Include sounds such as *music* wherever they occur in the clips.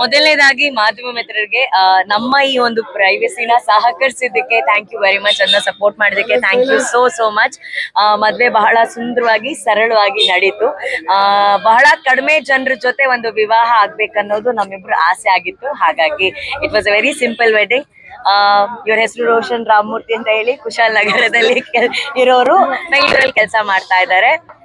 ಮೊದಲನೇದಾಗಿ ಮಾಧ್ಯಮ ಮಿತ್ರರಿಗೆ ನಮ್ಮ ಈ ಒಂದು ಪ್ರೈವಸಿನ ಸಹಕರಿಸಿದ್ದಕ್ಕೆ ಥ್ಯಾಂಕ್ ಯು ವೆರಿ ಮಚ್ ಅದನ್ನ ಸಪೋರ್ಟ್ ಮಾಡೋದಕ್ಕೆ thank you so so much ಮದುವೆ ಬಹಳ ಸುಂದರವಾಗಿ ಸರಳವಾಗಿ ನಡೀತು. ಬಹಳ ಕಡಿಮೆ ಜನರ ಜೊತೆ ಒಂದು ವಿವಾಹ ಆಗ್ಬೇಕನ್ನೋದು ನಮ್ಮಿಬ್ರು ಆಸೆ ಆಗಿತ್ತು. ಹಾಗಾಗಿ it was a very simple wedding ಇವ್ರ ಹೆಸರು ರೋಷನ್ ರಾಮಮೂರ್ತಿ ಅಂತ ಹೇಳಿ ಕುಶಾಲ್ ನಗರದಲ್ಲಿ ಇರೋರು ಬೆಂಗಳೂರಲ್ಲಿ ಕೆಲಸ ಮಾಡ್ತಾ ಇದ್ದಾರೆ.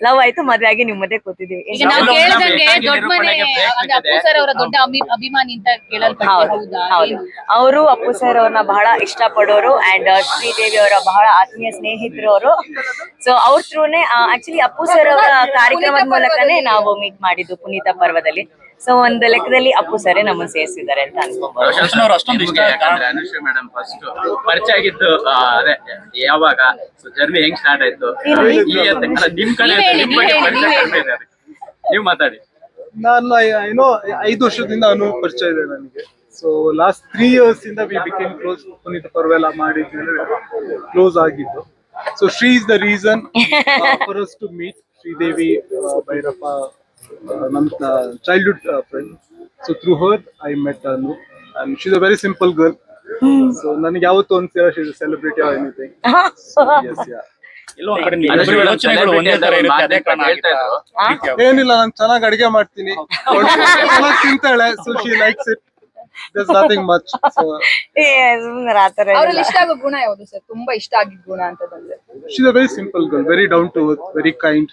ಲವ್ ಆಯ್ತು ಮದ್ವೆ ಆಗಿ ನಿಮ್ ಮದ್ವೆ ಕೂತಿದೀವಿ. ಈಗ ನಾವು ನಾವು ಕೇಳ್ದಂಗೆ ದೊಡ್ಡ ಮನೆ ನಿರೂಪಣೆಗೆ ಅಂದ್ರೆ ಅಪ್ಪು ಸರ್ ಅವರ ದೊಡ್ಡ ಅಭಿ- ಅಭಿಮಾನಿ ಅಂತ ಹೌದು? ಅವರು ಅಪ್ಪು ಸರ್ ಅವ್ರನ್ನ ಬಹಳ ಇಷ್ಟ ಪಡೋರು ಅಂಡ್ ಶ್ರೀದೇವಿ ಅವರ ಬಹಳ ಆತ್ಮೀಯ ಸ್ನೇಹಿತರು ಅವರು. ಸೊ ಅವ್ರ ಥ್ರೂನೇ ಆಕ್ಚುಲಿ ಅಪ್ಪು ಸರ್ ಅವರ ಕಾರ್ಯಕ್ರಮದ ಮೂಲಕನೇ ನಾವು ಮೀಟ್ ಮಾಡಿದ್ದು ಪುನೀತ ಪರ್ವದಲ್ಲಿ. ಸೊ ಒಂದು ಲೆಕ್ಕದಲ್ಲಿ ಅಪ್ಪು ಸರೇ ನಮ್ಮನ್ನು ಸೇರಿಸಿದ್ದಾರೆ ಅಂತ ಅನುಶ್ರೀ ಮೇಡಮ್ ಫಸ್ಟ್ ಪರಿಚಯ ಆಗಿದ್ದು ಅದೇ ಯಾವಾಗ? ಜರ್ನಿ ಹೆಂಗ್ ಸ್ಟಾರ್ಟ್ ಆಯ್ತು? ನಿಮ್ ಕಡೆ ನೀವ್ ಹೇಳಿ, ನೀವ್ ಪರಿಚಯ ಇದೆ ನೀವು ಮಾತಾಡಿ. ನಾನು ಏನೋ ಐದು ವರ್ಷದಿಂದ ಅನು ಪರಿಚಯ ಇದೆ ನನಗೆ. ಸೊ ಲಾಸ್ಟ್ ತ್ರೀ ಇಯರ್ಸ್ ಇಂದ ವಿ ಬಿಕೇಮ್ ಕ್ಲೋಸ್ ಪುನೀತ್ ಪರ್ವೆಲ್ಲ ಮಾಡಿದ್ಮೇಲೆ ಕ್ಲೋಸ್ ಆಗಿದ್ದು. So Sri is the reason for us to meet Sridevi Bhyrappa ನಮ್ಮ childhood friend so through her I met Anu and she's a very simple girl so ನನಗೆ ಯಾವತ್ತೂ ಅನ್ಸಿಲ್ಲ she's celebrity or anything ಎಸ್ ಯಾ ಅಂತ. ಏನಿಲ್ಲ ನಾನು ಚೆನ್ನಾಗಿ ಅಡಿಗೆ ಮಾಡ್ತೀನಿ. *laughs* ಚೆನ್ನಾಗಿ ತಿಂತಾಳೆ so she likes it thus nothing much so ಸುಮ್ಮನೆ ಆತರ ಅವ್ರಲ್ಲಿ ಇಷ್ಟ ಆಗೋ ಗುಣ ಯಾವುದು ಸರ್? ತುಂಬಾ ಇಷ್ಟ ಆಗಿದ ಗುಣ ಅಂತಂದ್ರೆ she a very simple girl very down to earth very kind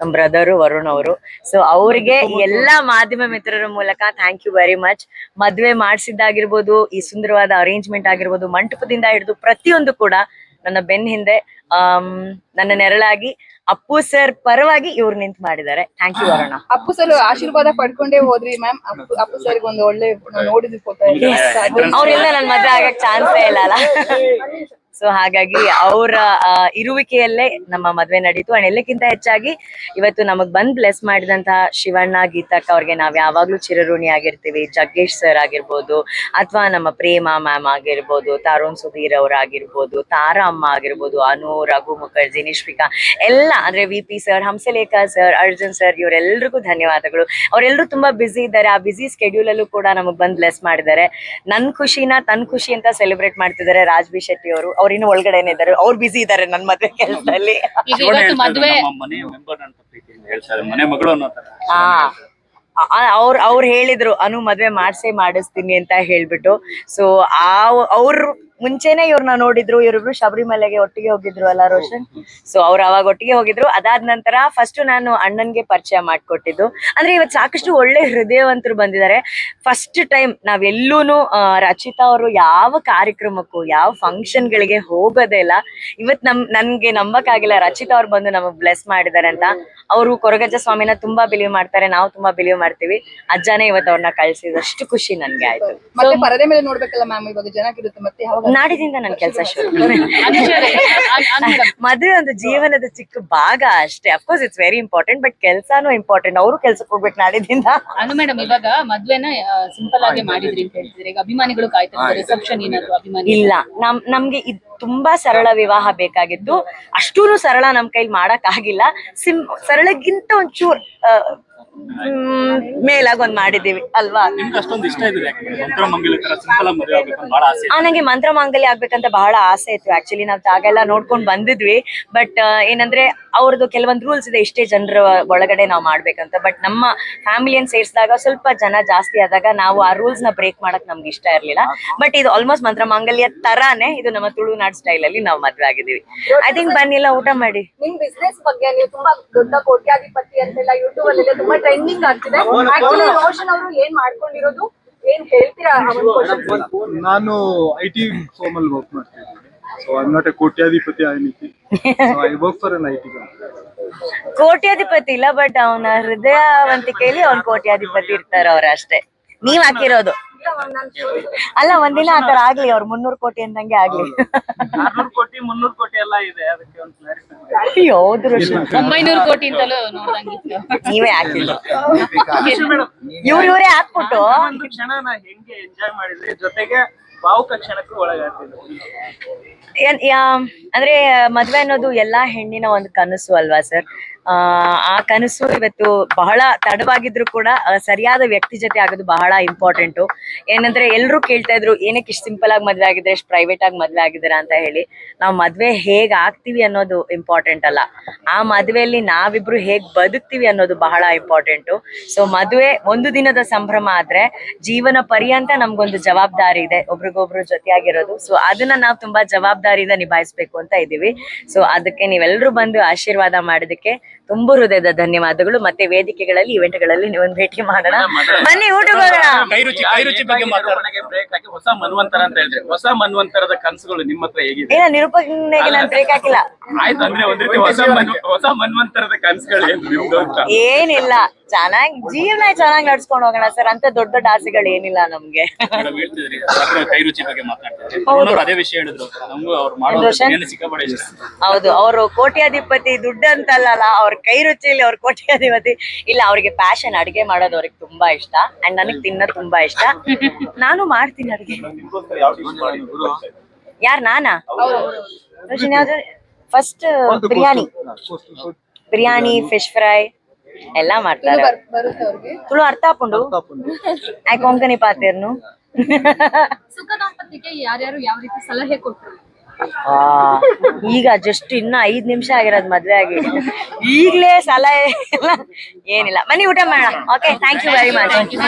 ನಮ್ ಬ್ರದರು ವರುಣ್ ಅವರು. ಸೊ ಅವ್ರಿಗೆ ಎಲ್ಲಾ ಮಾಧ್ಯಮ ಮಿತ್ರರ ಮೂಲಕ ಥ್ಯಾಂಕ್ ಯು ವೆರಿ ಮಚ್ ಮದ್ವೆ ಮಾಡಿಸಿದ್ದಾಗಿರ್ಬೋದು ಈ ಸುಂದರವಾದ ಅರೇಂಜ್ಮೆಂಟ್ ಆಗಿರ್ಬೋದು ಮಂಟಪದಿಂದ ಹಿಡಿದು ಪ್ರತಿಯೊಂದು ಕೂಡ ನನ್ನ ಬೆನ್ ಹಿಂದೆ ಆ ನನ್ನ ನೆರಳಾಗಿ ಅಪ್ಪು ಸರ್ ಪರವಾಗಿ ಇವ್ರು ನಿಂತ್ ಮಾಡಿದ್ದಾರೆ. Thank you Varuna. Appu sir ಆಶೀರ್ವಾದ ಪಡ್ಕೊಂಡೇ ಹೋದ್ರಿ ಮ್ಯಾಮ್ ಅಪ್ಪು ಸರ್ ಸರ್ಗೆ ಒಂದು ಒಳ್ಳೆ ನೋಡಿದ್ವಿ ಫೋಟೋ ಅವ್ರಿಂದ ನನ್ ಮದ್ವೆ ಆಗಕ್ ಚಾನ್ಸೇ ಇಲ್ಲ ಅಲ್ಲ. ಸೊ ಹಾಗಾಗಿ ಅವರ ಇರುವಿಕೆಯಲ್ಲೇ ನಮ್ಮ ಮದುವೆ ನಡೀತು. ಅಂಡ್ ಎಲ್ಲಕ್ಕಿಂತ ಹೆಚ್ಚಾಗಿ ಇವತ್ತು ನಮಗ್ ಬಂದ್ ಬ್ಲೆಸ್ ಮಾಡಿದಂತಹ ಶಿವಣ್ಣ ಗೀತಕ್ಕ ಅವ್ರಿಗೆ ನಾವ್ ಯಾವಾಗ್ಲೂ ಚಿರಋಣಿ ಆಗಿರ್ತೀವಿ. ಜಗ್ಗೇಶ್ ಸರ್ ಆಗಿರ್ಬೋದು, ಅಥವಾ ನಮ್ಮ ಪ್ರೇಮ ಮ್ಯಾಮ್ ಆಗಿರ್ಬೋದು ತರುಣ್ ಸುಧೀರ್ ಅವ್ರ ಆಗಿರ್ಬೋದು, ತಾರಾ ಅಮ್ಮ ಆಗಿರ್ಬೋದು, ಅನು, ರಘು ಮುಖರ್ಜಿ ನಿಶ್ವಿಕಾ ಎಲ್ಲ ಅಂದ್ರೆ V P sir Hamsalekha sir Arjun sir ಇವರೆಲ್ರಿಗೂ ಧನ್ಯವಾದಗಳು. ಅವರೆಲ್ಲರೂ ತುಂಬಾ ಬ್ಯುಸಿ ಇದ್ದಾರೆ. ಆ ಬ್ಯುಸಿ ಸ್ಕೆಡ್ಯೂಲ್ ಅಲ್ಲೂ ಕೂಡ ನಮಗ್ ಬಂದ್ ಬ್ಲೆಸ್ ಮಾಡಿದ್ದಾರೆ. ನನ್ ಖುಷಿನ ತನ್ ಖುಷಿ ಅಂತ ಸೆಲೆಬ್ರೇಟ್ ಮಾಡ್ತಿದ್ದಾರೆ ರಾಜ್ ಬಿ ಶೆಟ್ಟಿ ಅವ್ರು ಇನ್ನು ಒಳಗಡೆನೆ ಇದ್ದಾರೆ? ಅವ್ರು ಬಿಸಿ ಇದ್ದಾರೆ ನನ್ ಮದ್ವೆ ಕೆಲಸದಲ್ಲಿ. ಈಗ ಶಿವಣ್ಣ ಇವತ್ತು ಹೇಳ್ತಾ ಮದ್ವೆ ಮನೆ ಮೆಂಬರ್ ಅಂತ ಪ್ರೀತಿಯಿಂದ ಹೇಳ್ತಾರೆ? ಮನೆ ಮಗಳು ಅನ್ನೋ ತರ. ಹಾ. ಅವ್ರ ಅವ್ರು ಹೇಳಿದ್ರು ಅನು ಮದ್ವೆ ಮಾಡ್ಸೇ ಮಾಡಿಸ್ತೀನಿ ಅಂತ ಹೇಳ್ಬಿಟ್ಟು. ಸೊ ಆ ಅವ್ರು ಮುಂಚೆನೆ ಇವ್ರನ್ನ ನೋಡಿದ್ರು ಇವರಿಬ್ರು ಶಬರಿಮಲೆಗೆ ಒಟ್ಟಿಗೆ ಹೋಗಿದ್ರು ಅಲ್ಲ ರೋಷನ್? ಸೊ ಅವ್ರು ಅವಾಗ ಒಟ್ಟಿಗೆ ಹೋಗಿದ್ರು. ಅದಾದ ನಂತರ ಫಸ್ಟ್ ನಾನು ಅಣ್ಣನ್ಗೆ ಪರಿಚಯ ಮಾಡ್ಕೊಟ್ಟಿದ್ದು. ಅಂದ್ರೆ ಇವತ್ತು ಸಾಕಷ್ಟು ಒಳ್ಳೆ ಹೃದಯವಂತರು ಬಂದಿದ್ದಾರೆ. ಫಸ್ಟ್ ಟೈಮ್ ನಾವೆಲ್ಲೂನು ಆ, ರಚಿತಾ ಅವರು ಯಾವ ಕಾರ್ಯಕ್ರಮಕ್ಕೂ ಯಾವ ಫಂಕ್ಷನ್ ಗಳಿಗೆ ಹೋಗೋದೇ ಇಲ್ಲ. ಇವತ್ ನಮ್ ನನ್ಗೆ ನಂಬಕ್ಕಾಗಿಲ್ಲ ರಚಿತಾ ಅವ್ರು ಬಂದು ನಮಗ್ ಬ್ಲೆಸ್ ಮಾಡಿದ್ದಾರೆ ಅಂತ. ಅವರು ಕೊರಗಜ್ಜ ಸ್ವಾಮಿನ ತುಂಬಾ ಬಿಲೀವ್ ಮಾಡ್ತಾರೆ. ನಾವು ತುಂಬಾ ಬಿಲೀವ್ ಮಾಡ್ತೀವಿ. ಅಜ್ಜಾನೇ ಇವತ್ತು ಅವ್ರನ್ನ ಕಳ್ಸಿದಷ್ಟು ಖುಷಿ ನನ್ಗೆ ಆಯ್ತು. ಪರದೆ ಮೇಲೆ ನೋಡ್ಬೇಕಲ್ಲ ಮ್ಯಾಮ್? ಇವಾಗ ಜನಕ್ಕಿರುತ್ತೆ ಮತ್ತೆ ನಾಡಿದಿಂದ ನನ್ ಕೆಲಸ ಶುರು. *laughs* ಮದುವೆ ಒಂದು ಜೀವನದ ಚಿಕ್ಕ ಭಾಗ ಅಷ್ಟೇ. Of course it's very important but ಕೆಲ್ಸಾನು important ಅವರು ಕೆಲ್ಸಕ್ಕೆ ಹೋಗ್ಬೇಕು ನಾಡಿದಿಂದ ಅನು ಮೇಡಮ್ ಇವಾಗ ಮದ್ವೆನ ಸಿಂಪಲ್ ಆಗಿ ಮಾಡಿದ್ರಿ ಅಂತ ಹೇಳ್ತಿದ್ರೆ ಈಗ ಅಭಿಮಾನಿಗಳು ರಿಸೆಪ್ಷನ್ ಏನಾದ್ರು ಅಭಿಮಾನಿ ಇಲ್ಲ. ನಮ್ ನಮ್ಗೆ ಇದ್ ತುಂಬಾ ಸರಳ ವಿವಾಹ ಬೇಕಾಗಿದ್ದು. ಅಷ್ಟೂನು ಸರಳ ನಮ್ ಕೈಲಿ ಮಾಡಕ್ ಆಗಿಲ್ಲ. ಸಿಂ ಸರಳಗಿಂತ ಒಂಚೂರ್ ಮೇಲಾಗ್ ಒಂದ್ ಮಾಡಿದೀವಿ ಅಲ್ವಾ? ನಿಮ್ಗೆ ಅಷ್ಟೊಂದು ಇಷ್ಟ ಇದೆ ಯಾಕೆ ಮಂತ್ರ ಮಂಗಲ ತರ ಸಿಂಪಲ್ ಆಗಿ ಮದುವೆ ಆಗ್ಬೇಕು ಅಂತ ಬಹಳ ಆಸೆ ಆ ನಂಗೆ ಮಂತ್ರ ಮಾಂಗಲ್ಯ ಆಗ್ಬೇಕಂತ ಬಹಳ ಆಸೆ ಇತ್ತು. ಆಕ್ಚುಲಿ ನಾವ್ ಜಾಗೆಲ್ಲ ನೋಡ್ಕೊಂಡ್ ಬಂದಿದ್ವಿ. ಬಟ್ ಏನಂದ್ರೆ ಅವ್ರದ್ದು ಕೆಲವೊಂದು ರೂಲ್ಸ್ ಇದೆ. ಇಷ್ಟೇ ಜನರ ಒಳಗಡೆ ನಾವು ಮಾಡ್ಬೇಕಂತ. ಬಟ್ ನಮ್ಮ ಫ್ಯಾಮಿಲಿಯನ್ ಸೇರಿಸಿದಾಗ ಸ್ವಲ್ಪ ಜನ ಜಾಸ್ತಿ ಆದಾಗ ನಾವು ಆ ರೂಲ್ಸ್ನ ಬ್ರೇಕ್ ಮಾಡಕ್ ನಮ್ಗೆ ಇಷ್ಟ ಇರ್ಲಿಲ್ಲ. ಬಟ್ ಇದು ಆಲ್ಮೋಸ್ಟ್ ಮಂತ್ರ ಮಾಂಗಲ್ಯ ತರಾನೇ ಇದು ನಮ್ಮ ತುಳುನಾಡ್ ಸ್ಟೈಲ್ ಅಲ್ಲಿ ನಾವು ಮದ್ವೆ ಆಗಿದೀವಿ ಐ ಥಿಂಕ್ ಬನ್ನಿ ಎಲ್ಲ ಊಟ ಮಾಡಿ. ನಿಮ್ ಬಿಸ್ನೆಸ್ ಬಗ್ಗೆ ನೀವು ತುಂಬಾ ದೊಡ್ಡ ಕೋಟ್ಯಾಧಿಪತಿ ಅಂತೆಲ್ಲ ಯೂಟ್ಯೂಬ್ ಅಲ್ಲೆಲ್ಲ ತುಂಬಾ ಟ್ರೆಂಡಿಂಗ್ ಆಗ್ತಿದೆ. ಆಕ್ಚುಲಿ ರೋಷನ್ ಅವರು ಏನ್ ಮಾಡ್ಕೊಂಡಿರೋದು ಏನ್ ಹೇಳ್ತೀರಾ? ನಾನು ಐ ಟಿ ಫೋಮ್ ಅಲ್ಲಿ ವರ್ಕ್ ಮಾಡ್ತಿದ್ದೀನಿ. ಸೊ ಐ ನಾಟ್ ಎ ಕೋಟ್ಯಾಧಿಪತಿ ಐನಿತಿ I work for N I T ಕೋಟ್ಯಾಧಿಪತಿ ಇಲ್ಲ ಬಟ್ ಅವನ ಹೃದಯವಂತಿಕೆಯಲ್ಲಿ ಅವ್ನ್ ಕೋಟ್ಯಾಧಿಪತಿ ಇರ್ತಾರ ಅವ್ರ ಅಷ್ಟೇ. ನೀವ್ ಹಾಕಿರೋದು. ಅಲ್ಲ ಒಂದಿನ ಆತರ ಆಗ್ಲಿ ಅವ್ರ ಮುನ್ನೂರು ಕೋಟಿ ಅಂದಂಗೆ ಆಗ್ಲಿ. ಕೋಟಿ ಮುನ್ನೂರು ಕೋಟಿ ಎಲ್ಲ ಇದೆ ಅದಕ್ಕೆ ಒಂದು ಅಯ್ಯೋ ಒಂಬೈನೂರು ಕೋಟಿ ಅಂತಲೂ ನೀವೇ ಹಾಕಿಲ್ಲ ಇವ್ರ ಇವರೇ ಹಾಕ್ಬಿಟ್ಟು. ಒಂದು ನಾ ಹೆಂಗೆ ಎಂಜಾಯ್ ಮಾಡಿದ್ರಿ ಜೊತೆಗೆ ಭಾವುಕ ಕ್ಷಣಕ್ಕೂ ಒಳಗಾಗ್ತಿದ್ರು ಅಂದ್ರೆ ಮದ್ವೆ ಅನ್ನೋದು ಎಲ್ಲಾ ಹೆಣ್ಣಿನ ಒಂದು ಕನಸು ಅಲ್ವಾ ಸರ್? ಆ ಕನಸು ಇವತ್ತು ಬಹಳ ತಡವಾಗಿದ್ರು ಕೂಡ ಸರಿಯಾದ ವ್ಯಕ್ತಿ ಜೊತೆ ಆಗೋದು ಬಹಳ ಇಂಪಾರ್ಟೆಂಟು ಏನಂದ್ರೆ ಎಲ್ರು ಕೇಳ್ತಾ ಇದ್ರು, ಏನಕ್ಕೆ ಇಷ್ಟು ಸಿಂಪಲ್ ಆಗಿ ಮದ್ವೆ ಆಗಿದ್ರೆ ಇಷ್ಟು ಪ್ರೈವೇಟ್ ಆಗಿ ಮದ್ವೆ ಆಗಿದ್ದೀರಾ? ಅಂತ ಹೇಳಿ. ನಾವು ಮದ್ವೆ ಹೇಗ್ ಆಗ್ತೀವಿ ಅನ್ನೋದು ಇಂಪಾರ್ಟೆಂಟ್ ಅಲ್ಲ. ಆ ಮದ್ವೆಯಲ್ಲಿ ನಾವಿಬ್ರು ಹೇಗ್ ಬದುಕ್ತೀವಿ ಅನ್ನೋದು ಬಹಳ ಇಂಪಾರ್ಟೆಂಟು ಸೊ ಮದುವೆ ಒಂದು ದಿನದ ಸಂಭ್ರಮ ಆದ್ರೆ ಜೀವನ ಪರ್ಯಂತ ನಮ್ಗೊಂದು ಜವಾಬ್ದಾರಿ ಇದೆ, ಒಬ್ರಿಗೊಬ್ರು ಜೊತೆಯಾಗಿರೋದು. ಸೊ ಅದನ್ನ ನಾವು ತುಂಬಾ ಜವಾಬ್ದಾರಿಯಿಂದ ನಿಭಾಯಿಸ್ಬೇಕು ಅಂತ ಇದೀವಿ. ಸೊ ಅದಕ್ಕೆ ನೀವೆಲ್ಲರೂ ಬಂದು ಆಶೀರ್ವಾದ ಮಾಡಿದಕ್ಕೆ ತುಂಬು ಹೃದಯದ ಧನ್ಯವಾದಗಳು. ಮತ್ತೆ ವೇದಿಕೆಗಳಲ್ಲಿ ಇವೆಂಟ್ಗಳಲ್ಲಿ ನೀವೊಂದು ಭೇಟಿ ಮಾಡೋಣ. ಬನ್ನಿ ಊಟಕ್ಕೆ ಹೋಗೋಣ. ಹೊಸ ಮನ್ವಂತರ ಅಂತ ಹೇಳಿದ್ರೆ ಹೊಸ ಮನ್ವಂತರದ ಕನಸುಗಳು ನಿಮ್ಮ ಹತ್ರ ಹೇಗಿದೆ? ಏನ ನಿರೂಪಣೆಗೆ ನಾನು ಬ್ರೇಕ್ ಹಾಕಿಲ್ಲ. ಆಯ್ತು ಅಂದ್ರೆ ಒಂದ್ ರೀತಿ ಹೊಸ ಮನ್ ಹೊಸ ಮನ್ವಂತರದ ಕನಸುಗಳು ಏನಿಲ್ಲ. ಚೆನ್ನಾಗಿ ಜೀವನ ಚೆನ್ನಾಗಿ ನಡ್ಸ್ಕೊಂಡು ಹೋಗೋಣ ಸರ್. ಅಂತ ದೊಡ್ಡ ದೊಡ್ಡ ಆಸೆಗಳು ಏನಿಲ್ಲ ನಮ್ಗೆ. ಮೇಡಮ್ ಹೇಳ್ತಿದ್ರಿ. ಸರ್ ಬಗ್ಗೆ ಮಾತಾಡ್ತಿದ್ರಿ. ಅವ್ರು ಅದೇ ವಿಷಯ ಹೇಳಿದ್ರು. ನಮಗೂ ಅವ್ರು ಮಾಡೋ ರೋಷನ್? ಏನು ಇಷ್ಟ. ಹೌದು. ಅವರು ಕೋಟ್ಯಾಧಿಪತಿ ದುಡ್ಡು ಅಂತಲ್ಲ ಅವ್ರ ಕೈ ರುಚಿಯಲ್ಲಿ ಅವ್ರ ಕೋಟ್ಯಾಧಿಪತಿ ಇಲ್ಲ ಅವ್ರಿಗೆ ಪ್ಯಾಷನ್ ಅಡಿಗೆ ಮಾಡೋದು ಅವ್ರಿಗೆ ತುಂಬಾ ಇಷ್ಟ. ಅಂಡ್ ನನಗ್ ತಿನ್ನೋದು ತುಂಬಾ ಇಷ್ಟ. ನಾನು ಮಾಡ್ತೀನಿ ಅಡಿಗೆ. ಯಾರ್ ನಾನಾ? First biryani. Biryani fish fry ಎಲ್ಲ ಮಾಡ್ತಾರೆ. ತುಳು ಅರ್ಥ ಹಾಕೊಂಡು ಆಯ್ ಕೊಂಕಣಿ ಪಾತೇರ್ನು ಸುಖ ದಾಂಪತ್ಯಕ್ಕೆ ಯಾರ್ಯಾರು ಯಾವ ರೀತಿ ಸಲಹೆ ಕೊಟ್ರು? ಆ, ಈಗ ಜಸ್ಟ್ ಇನ್ನ ಐದ್ ನಿಮಿಷ ಆಗಿರೋದು ಮದ್ವೆ ಆಗಿ. ಈಗ್ಲೇ ಸಲಹೆ ಎಲ್ಲ ಏನಿಲ್ಲ. ಮನಿ ಊಟ ಮಾಡೋಣ. Okay thank you very much ನಿಮಿಷ.